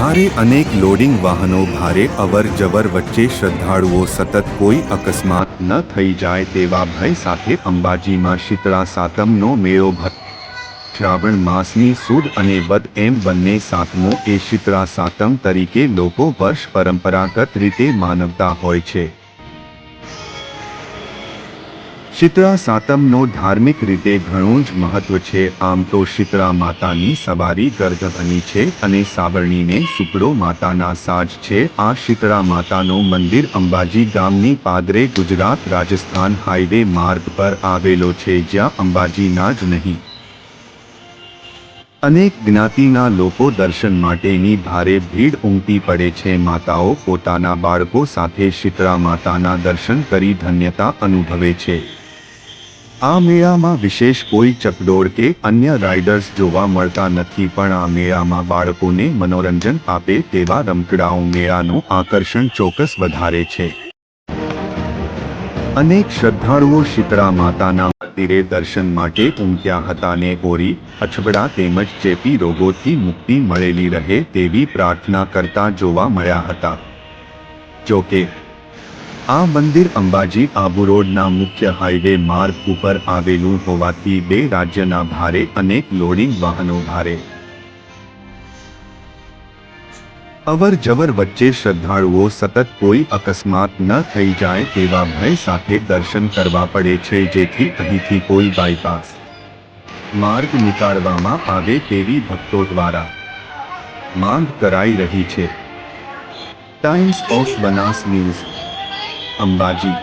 ભારે અનેક લોડિંગ વાહનો ભારે અવર જવર વચ્ચે શ્રદ્ધાળુઓ સતત કોઈ અકસ્માત ન થઈ જાય તેવા ભય સાથે અંબાજીમાં શીતળા સાતમનો મેળો ભર શ્રાવણ માસની સુદ અને વદ એમ બંને સાતમો એ શીતળા સાતમ તરીકે લોકો વર્ષ પરંપરાગત રીતે માનવતા હોય છે. શીતળા સાતમનો ધાર્મિક રીતે ઘણું જ મહત્વ છે. આમ તો શીતળા માતાની સવારી ગર્ગધની છે અને સાવરણીને સુકડો માતાના સાજ છે. આ શીતળા માતાનું મંદિર અંબાજી ગામની પાદરે ગુજરાત રાજસ્થાન હાઈવે માર્ગ પર આવેલો છે, જ્યાં અંબાજીના જ નહીં. અનેક જ્ઞાતિના લોકો દર્શન માટેની ભારે ભીડ ઉમટી પડે છે. માતાઓ પોતાના બાળકો સાથે શીતળા માતાના દર્શન કરી ધન્યતા અનુભવે છે. આ મેળામાં વિશેષ કોઈ ચકડોળ કે અન્ય રાઇડર્સ જોવા મળતા નથી, પણ આ મેળામાં બાળકોને મનોરંજન આપે તેવા રમકડાઓ મેળાનું આકર્ષણ ચોક્કસ વધારે છે. અનેક શ્રદ્ધાળુઓ શીતળા માતાના મંદિરે દર્શન માટે ઉમટ્યા હતા ને ઓરી, અછબડા તેમજ ચેપી રોગોથી મુક્તિ મળેલી રહે તેવી પ્રાર્થના કરતા જોવા મળ્યા હતા. જોકે આ મંદિર અંબાજી આબુ રોડના મુખ્ય હાઈવે માર્ગ ઉપર આવેલું હોવાથી બે રાજ્યના ભારે અનેક લોડિંગ વાહનો ભારે. અવર જવર વચ્ચે શ્રદ્ધાળુઓ સતત કોઈ અકસ્માત ન થઈ જાય તેવા ભય સાથે દર્શન કરવા પડે છે, જેથી અહીંથી કોઈ બાયપાસ માર્ગ નીકાળવામાં આવે તેવી ભક્તો દ્વારા માંગ કરાઈ રહી છે. Times of Banas news Ambaji.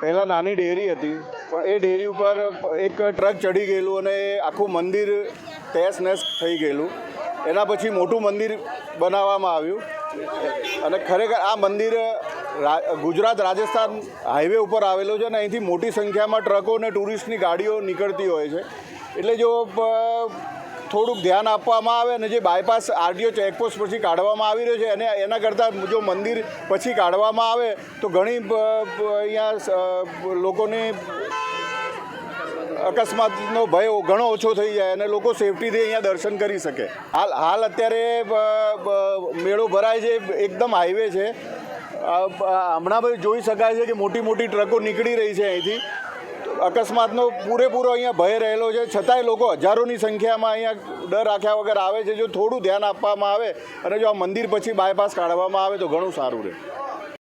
પહેલાં નાની ડેરી હતી, પણ એ ડેરી ઉપર એક ટ્રક ચડી ગયેલું અને આખું મંદિર તહેસ નહેસ થઈ ગયેલું. એના પછી મોટું મંદિર બનાવવામાં આવ્યું. અને ખરેખર આ મંદિર ગુજરાત રાજસ્થાન હાઈવે ઉપર આવેલું છે અને અહીંથી મોટી સંખ્યામાં ટ્રકો અને ટુરિસ્ટની ગાડીઓ નીકળતી હોય છે. એટલે જો થોડુંક ધ્યાન આપવામાં આવે અને જે બાયપાસ આરડીઓ ચેકપોસ્ટ પછી કાઢવામાં આવી રહ્યો છે અને એના કરતાં જો મંદિર પછી કાઢવામાં આવે તો ઘણી અહીંયા લોકોને અકસ્માતનો ભય ઘણો ઓછો થઈ જાય અને લોકો સેફટીથી અહીંયા દર્શન કરી શકે. હાલ હાલ અત્યારે મેળો ભરાય છે, એકદમ હાઈવે છે. હમણાં બધું જોઈ શકાય છે કે મોટી મોટી ટ્રકો નીકળી રહી છે અહીંથી. અકસ્માતનો પૂરેપૂરો અહીંયા ભય રહેલો છે. છતાંય લોકો હજારોની સંખ્યામાં અહીંયા ડર રાખ્યા વગર આવે છે. જો થોડું ધ્યાન આપવામાં આવે અને જો આ મંદિર પછી બાયપાસ કાઢવામાં આવે તો ઘણું સારું રહે.